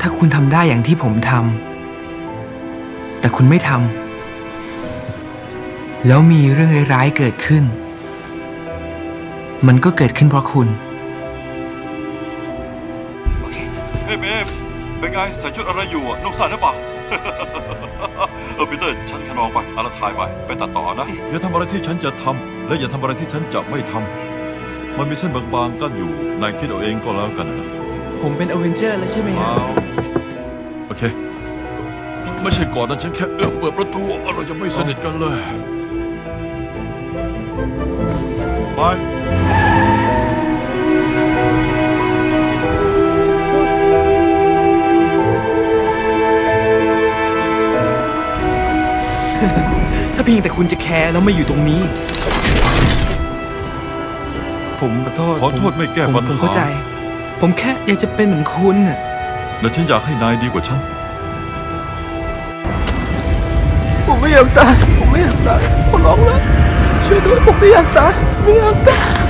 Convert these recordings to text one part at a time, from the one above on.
ถ้าคุณทำได้อย่างที่ผมทำแต่คุณไม่ทำแล้วมีเรื่องร้ายๆเกิดขึ้น มันก็เกิดขึ้นเพราะคุณ โอเค เฮ้ยเบฟเป็นไงใส่ชุดอะไรอยู่อะลูกสาวหรือเปล่า เออปีเตอร์ฉันขนองไปเอาละถ่ายไป ไปตัดต่อนะ อย่าทำอะไรที่ฉันจะทำและอย่าทำอะไรที่ฉันจะไม่ทำ มันมีเส้นบางๆกั้นอยู่ นายคิดเอาเองก็แล้วกันนะผมเป็นอเวนเจอร์แล้วใช่ไหมฮะเอาโอเค ไม่ใช่ก่อนนั้นฉันแค่เอื้อมเปิดประตูเรายังไม่สนิทกันเลย ไป ถ้าเพียงแต่คุณจะแคร์แล้วไม่อยู่ตรงนี้ ผมขอโทษขอโทษไม่แก้ผมปัญหา ผมเข้าใจ ผมแค่อยากจะเป็นเหมือนคุณน่ะและฉันอยากให้นายดีกว่าฉัน ผมไม่อยากตาย ผมไม่อยากตายผมร้องแล้วช่วยด้วยผมไม่อยากตายไม่อยากตาย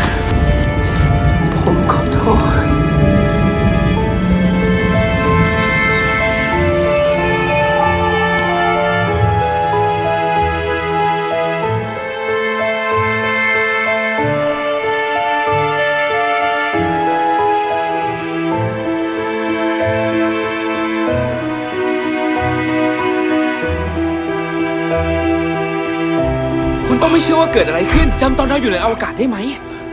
คุณต้องไม่เชื่อว่าเกิดอะไรขึ้นจำตอนเราอยู่ในอวกาศได้ไหม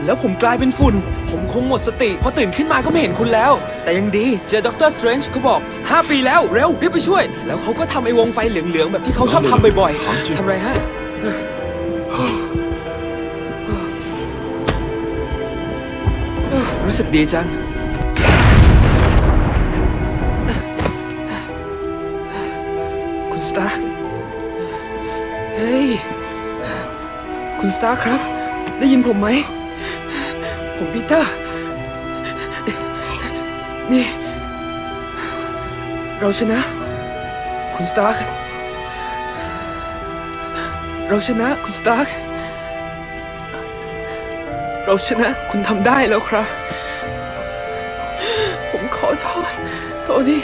แล้วผมกลายเป็นฝุ่น ผมคงหมดสติพอตื่นขึ้นมาก็ไม่เห็นคุณแล้ว แต่ยังดีเจอด็อกเตอร์สเตรนจ์เขาบอก 5 ปีแล้ว เร็ว รีบไปช่วย แล้วเขาก็ทำไอ้วงไฟเหลือง ๆ แบบที่เขาชอบทำบ่อยๆทำไรฮะ รู้สึกดีจัง คุณสตาร์เฮ้ย คุณสตาร์ครับ ได้ยินผมไหม ผมปีเตอร์ นี่ เราชนะ คุณสตาร์เราชนะคุณสตาร์เราชนะคุณทำได้แล้วครับ ผมขอโทษ โทษดี